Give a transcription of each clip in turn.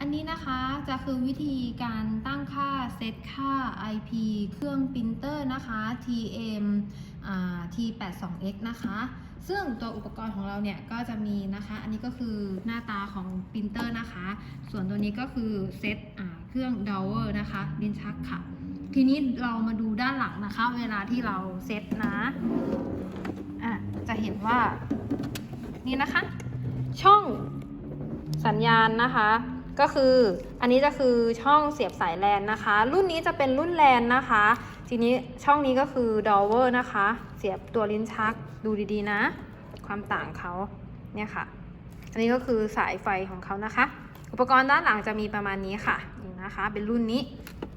อันนี้นะคะจะคือวิธีการตั้งค่าเซตค่า IP เครื่องปรินเตอร์นะคะ TM T82X นะคะ ซึ่งตัวอุปกรณ์ของเราเนี่ยก็จะมีนะคะ อันนี้ก็คือหน้าตาของปรินเตอร์นะคะ ส่วนตัวนี้ก็คือเซตเครื่องดาวเวอร์นะคะลิ้นชักค่ะ ทีนี้เรามาดูด้านหลังนะคะ เวลาที่เราเซตนะอะจะเห็นว่านี่นะคะ ช่องสัญญาณนะคะ ก็คืออันนี้จะคือช่องเสียบสายแลนนะคะ รุ่นนี้จะเป็นรุ่นแลนนะคะ ทีนี้ช่องนี้ก็คือดอเวอร์นะคะ เสียบตัวลิ้นชักดูดีๆนะ ความต่างเขาเนี่ยค่ะ อันนี้ก็คือสายไฟของเขานะคะ อุปกรณ์ด้านหลังจะมีประมาณนี้ค่ะนี่นะคะ เป็นรุ่นนี้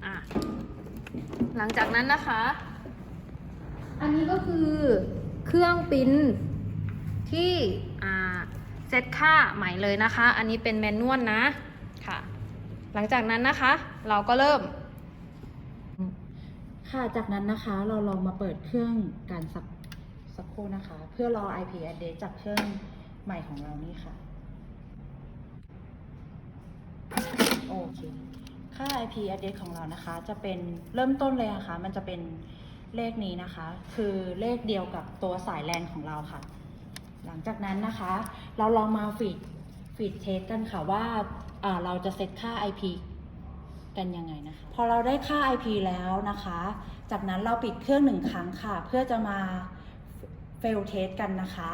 อะหลังจากนั้นนะคะ อันนี้ก็คือเครื่องปิ้นที่เซตค่าใหม่เลยนะคะ อันนี้เป็นแมนนวลนะ หลังจากนั้นนะคะ เราก็เริ่ม ค่ะจากนั้นนะคะเราลองมาเปิดเครื่องการสักสักครู่นะคะ เพื่อรอ IP address จากเครื่องใหม่ของเรานี่ค่ะ โอเค ค่า IP address ของเรานะคะ จะเป็นเริ่มต้นเลยนะคะ มันจะเป็นเลขนี้นะคะ คือเลขเดียวกับตัวสายแลนของเราค่ะ หลังจากนั้นนะคะ เราลองมาฟีดฟีดเทสกันค่ะว่าอ่า เราจะเซตค่า IP กันยังไงนะคะ พอเราได้ค่า IP แล้วนะคะ จากนั้นเราปิดเครื่องหนึ่งครั้งค่ะ เพื่อจะมา fail test กันนะคะ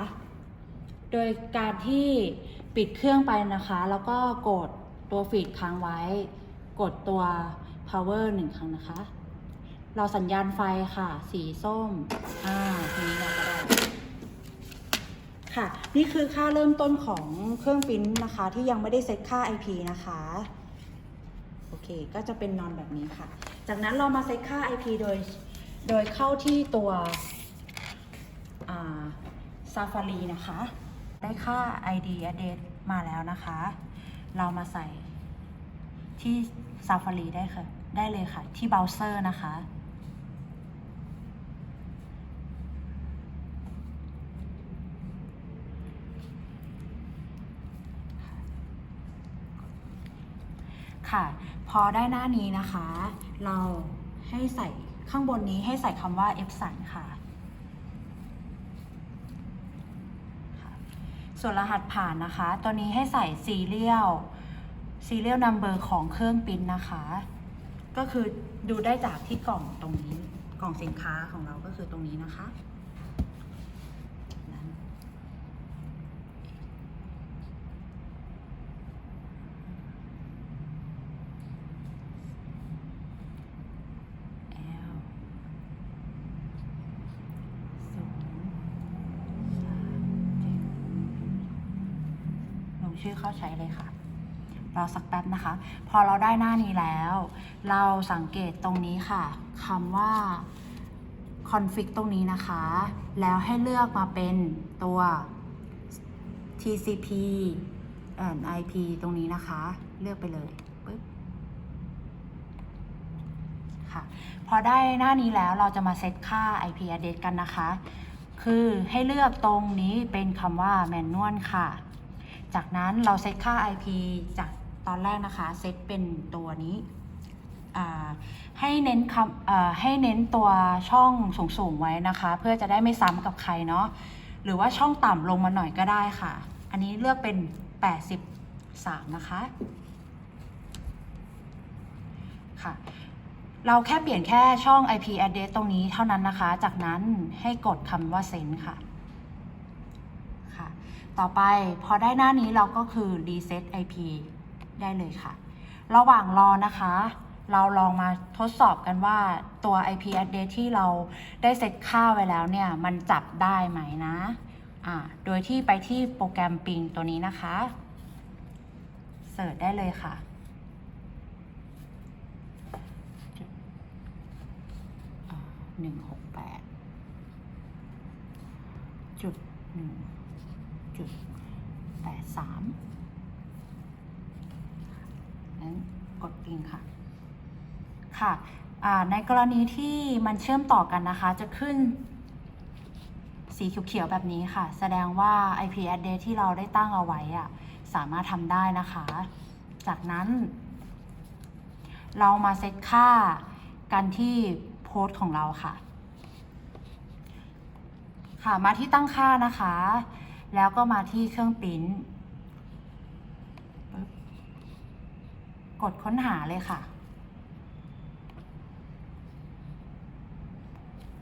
โดยการที่ปิดเครื่องไปนะคะ แล้วก็กดตัวฟีดค้างไว้ กดตัว power หนึ่งครั้งนะคะ เราสัญญาณไฟค่ะ สีส้ม อ่า ทีนี้เราก็ได้ ค่ะ นี่คือค่าเริ่มต้นของเครื่องปิ้นนะคะ ที่ยังไม่ได้เซตค่า IP นะคะโอเคก็จะเป็นนอนแบบนี้ค่ะ จากนั้นเรามาเซตค่า IP โดยโดยเข้าที่ตัวอ่า Safari นะคะ ได้ค่า ID address มาแล้วนะคะ เรามาใส่ที่ Safari ได้ค่ะ ได้เลยค่ะ ที่เบราว์เซอร์นะคะ ค่ะ พอได้หน้านี้นะคะ เราให้ใส่ข้างบนนี้ให้ใส่คำว่า F สันค่ะ ส่วนรหัสผ่านนะคะ ตัวนี้ให้ใส่ serial serial number ของเครื่องปริ้นนะคะ ก็คือดูได้จากที่กล่องตรงนี้ กล่องสินค้าของเราก็คือตรงนี้นะคะนั้น L ศูนย์สามเจ็ดลง ชื่อเข้าใช้เลยค่ะรอสักแป๊บนะคะ พอเราได้หน้านี้แล้ว เราสังเกตตรงนี้ค่ะคำว่า config ตรงนี้นะคะ แล้วให้เลือกมาเป็นตัว TCP and IP ตรงนี้นะคะ เลือกไปเลยปึ๊บค่ะ พอได้หน้านี้แล้วเราจะมาเซตค่า IP address กันนะคะ คือให้เลือกตรงนี้เป็นคำว่า manual ค่ะ จากนั้นเราเซตค่า IP จากตอนแรกนะคะ เซตเป็นตัวนี้ให้เน้นคำให้เน้นตัวช่องสูงๆไว้นะคะ เพื่อจะได้ไม่ซ้ำกับใครเนาะหรือว่าช่องต่ำลงมาหน่อยก็ได้ค่ะ อันนี้เลือกเป็น 83 นะคะค่ะเราแค่เปลี่ยนแค่ช่อง IP address ตรงนี้เท่านั้นนะคะ จากนั้นให้กดคำว่า send ค่ะ ต่อไปพอได้หน้านี้เราก็คือ reset IP ได้เลยค่ะ ระหว่างรอนะคะ เราลองมาทดสอบกันว่าตัว IP address ที่เราได้เซตค่าไว้แล้วเนี่ย มันจับได้ไหมนะอ่าโดยที่ไปที่โปรแกรมปิงตัวนี้นะคะเสิร์ชได้เลยค่ะหนึ่งหกแปดจุดหนึ่ง จุดแปดสามนั้นกดปิงค่ะ ค่ะในกรณีที่มันเชื่อมต่อกันนะคะ จะขึ้นสีเขียวๆแบบนี้ค่ะ แสดงว่า IP address ที่เราได้ตั้งเอาไว้อะสามารถทำได้นะคะ จากนั้น เรามาเซตค่ากันที่โพสต์ของเราค่ะ ค่ะมาที่ตั้งค่านะคะ แล้วก็มาที่เครื่องปิ้นกดค้นหาเลยค่ะ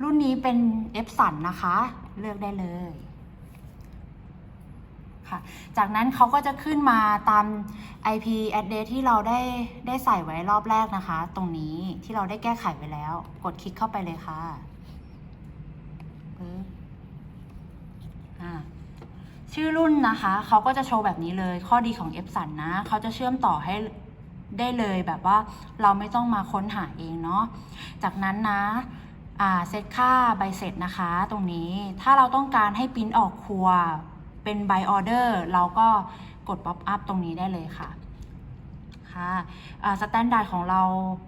รุ่นนี้เป็น F สันนะคะ เลือกได้เลยค่ะ จากนั้นเขาก็จะขึ้นมาตาม IP address ที่เราได้ได้ใส่ไว้รอบแรกนะคะ ตรงนี้ที่เราได้แก้ไขไว้แล้ว กดคลิกเข้าไปเลยค่ะอ่า ชื่อรุ่นนะคะเขาก็จะโชว์แบบนี้เลย ข้อดีของ F สันนะเขาจะเชื่อมต่อให้ได้เลยแบบว่าเราไม่ต้องมาค้นหาเองเนาะจากนั้นนะเซตค่าใบเสร็จนะคะ ตรงนี้ถ้าเราต้องการให้ปริ้นออกครัวเป็นใบออเดอร์เราก็กดป๊อปอัพตรงนี้ได้เลยค่ะค่ะสแตนดาร์ดของเรา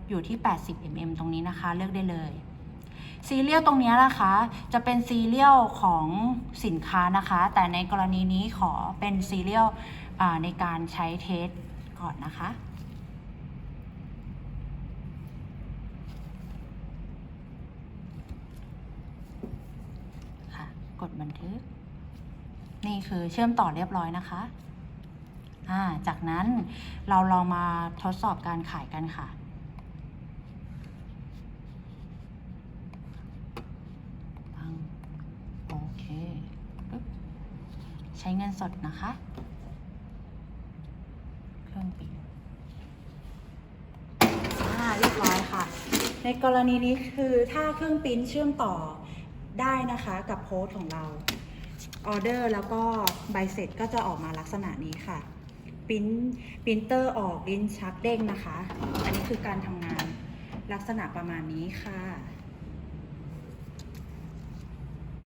อยู่ที่ 80 mm ตรงนี้นะคะ เลือกได้เลย ซีเรียลตรงนี้นะคะ จะเป็นซีเรียลของสินค้านะคะ แต่ในกรณีนี้ขอเป็นซีเรียลในการใช้เทสก่อนนะคะค่ะกดบันทึก นี่คือเชื่อมต่อเรียบร้อยนะคะอ่าจากนั้นเราลองมาทดสอบการขายกันค่ะ ปังโอเคปึ๊บใช้เงินสดนะคะ เครื่องปิดอ่าเรียบร้อยค่ะ ในกรณีนี้คือถ้าเครื่องปิ้นเชื่อมต่อได้นะคะกับโพสต์ของเราออเดอร์แล้วก็ใบเสร็จก็จะออกมาลักษณะนี้ค่ะปิ้นปรินเตอร์ออกลิ้นชักเด้งนะคะ อันนี้คือการทำงานลักษณะประมาณนี้ค่ะ